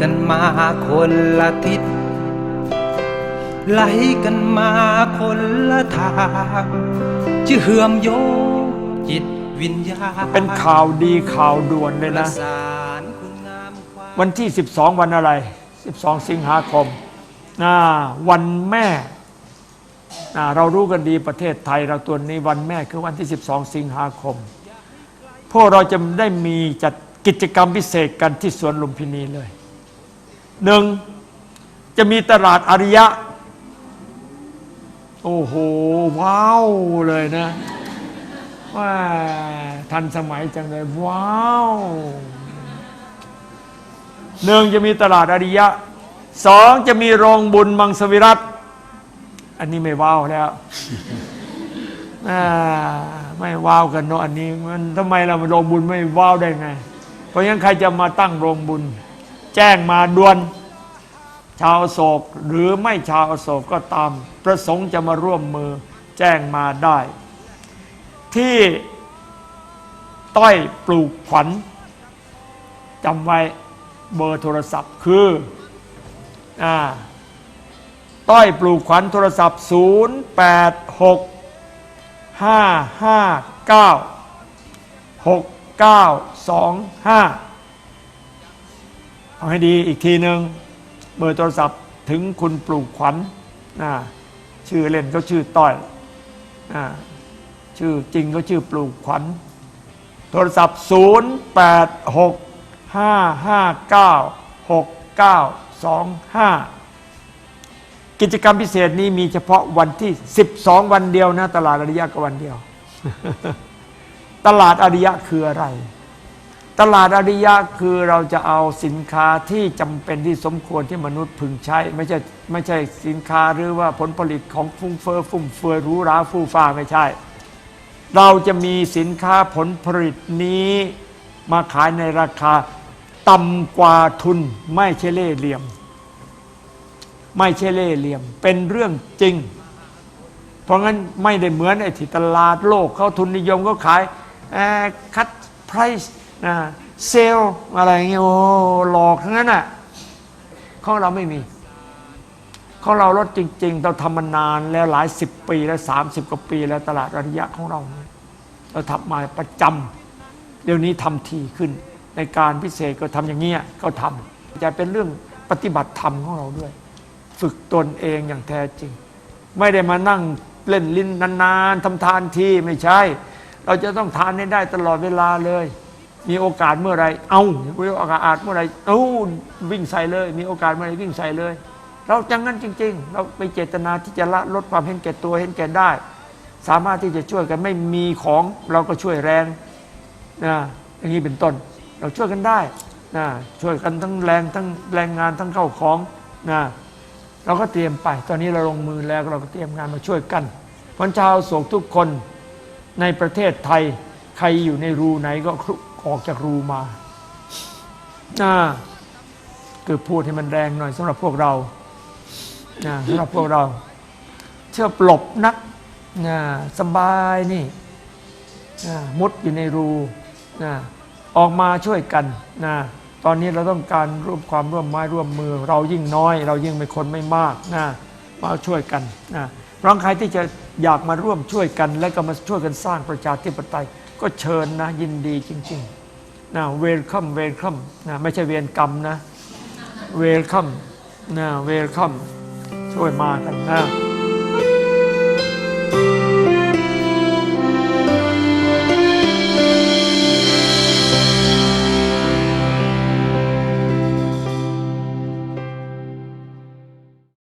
กันมาคนละทิศไหลกันมาคนละทางจะเหือมโยงจิตวิญญาณเป็นข่าวดีข่าวด่วนเลยประนะสานคุณงามความวันที่ 12 วันอะไร 12 สิงหาคมนะวันแม่นะเรารู้กันดีประเทศไทยเราตัวนี้วันแม่คือวันที่ 12 สิงหาคม พวกเราจะได้มีจัด กิจกรรมพิเศษกันที่สวนลุมพินีเลยหนึ่งจะมีตลาดอาริยะ โอ้โห ว้าวเลยนะว่าทันสมัยจังเลย ว้าวหนึ่งจะมีตลาดอริยะสองจะมีโรงบุญมังสวิรัตอันนี้ไม่ว้าวแล้วไม่ว้าวกันเนาะอันนี้มันทำไมเราโรงบุญไม่ว้าวได้ไง เพราะงั้นใครจะมาตั้งโรงบุญ แจ้งมาด่วนชาวโศกหรือไม่ชาวโศกก็ตาม ประสงค์จะมาร่วมมือแจ้งมาได้ ที่ต้อยปลูกขวัญจำไว้เบอร์โทรศัพท์คืออ่าต้อยปลูกขวัญโทรศัพท์ 0 8 6 5 5 9 6 9 2 5 เอาให้ดีอีกทีหนึ่งเบอร์โทรศัพท์ถึงคุณปลูกขวัญนะชื่อเล่นก็ชื่อต้อยอ่าชื่อจริงก็ชื่อปลูกขวัญ โทรศัพท์ 0 8 6 5 5 9 6 9 2 5กิจกรรมพิเศษนี้มีเฉพาะวันที่ 12 วันเดียวนะ ตลาดอริยะก็วันเดียว ตลาดอริยะคืออะไร ตลาดอริยะคือเราจะเอาสินค้าที่จำเป็นที่สมควรที่มนุษย์พึงใช้ ไม่ใช่ไม่ใช่สินค้าหรือว่าผลผลิตของฟุ้งเฟอ้อฟุ่มเฟือยรูหราฟู่ฟ้าไม่ใช่ เราจะมีสินค้าผลผลิตนี้มาขายในราคาต่ำกว่าทุนไม่ใช่เล่เหลี่ยม ไม่ใช่เล่เหลี่ยม เป็นเรื่องจริง เพราะงั้นไม่ได้เหมือนไอ้ที่ตลาดโลกเขาทุนนิยมเขาขาย คัดไพรซ์นะเซลอะไรเงี้ยโอ้หลอกทั้งนั้นอะของเราไม่มีของเราลดจริง ๆ เราทำมานานแล้วหลายสิบปีแล้วสามสิบกว่าปีแล้วตลาดอริยะของเราเนี่ยเราทำมาประจำเดี๋ยวนี้ทำทีขึ้น ในการพิเศษก็ทำอย่างเงี้ยก็ทำจะเป็นเรื่องปฏิบัติธรรมของเราด้วย ฝึกตนเองอย่างแท้จริง ไม่ได้มานั่งเล่นลิ้นนานๆทำทานทีไม่ใช่ เราจะต้องทานให้ได้ตลอดเวลาเลย มีโอกาสเมื่อไรเอามีโอกาสเมื่อไรเอ้าวิ่งใส่เลย มีโอกาสเมื่อไรวิ่งใส่เลย เราจังงั้นจริง ๆ เราไปเจตนาที่จะละลดความเห็นแก่ตัวเห็นแก่ได้ สามารถที่จะช่วยกันไม่มีของเราก็ช่วยแรงนะอย่างนี้เป็นต้น เราช่วยกันได้นะช่วยกันทั้งแรงทั้งแรงงานทั้งเข้าของนะเราก็เตรียมไป ตอนนี้เราลงมือแล้วเราก็เตรียมงานมาช่วยกันวันชาวโศกทุกคน ในประเทศไทย ใครอยู่ในรูไหนก็ออกจากรูมานะคือพูดให้มันแรงหน่อยสำหรับพวกเรานะสำหรับพวกเราเชื่อปลบนักนะสบายนี่นะมุดอยู่ในรูนะออกมาช่วยกันนะตอนนี้เราต้องการร่วมความร่วมไม้ร่วมมือ เรายิ่งน้อย เรายิ่งเป็นคนไม่มากนะมาช่วยกันนะเพราะใครที่จะ อยากมาร่วมช่วยกัน และก็มาช่วยกันสร้างประชาธิปไตย ก็เชิญนะยินดีจริงๆนะเวลคัมเวลคัมนะไม่ใช่เวรกรรมนะเวลคัมนะเวลคัมช่วยมากันนะ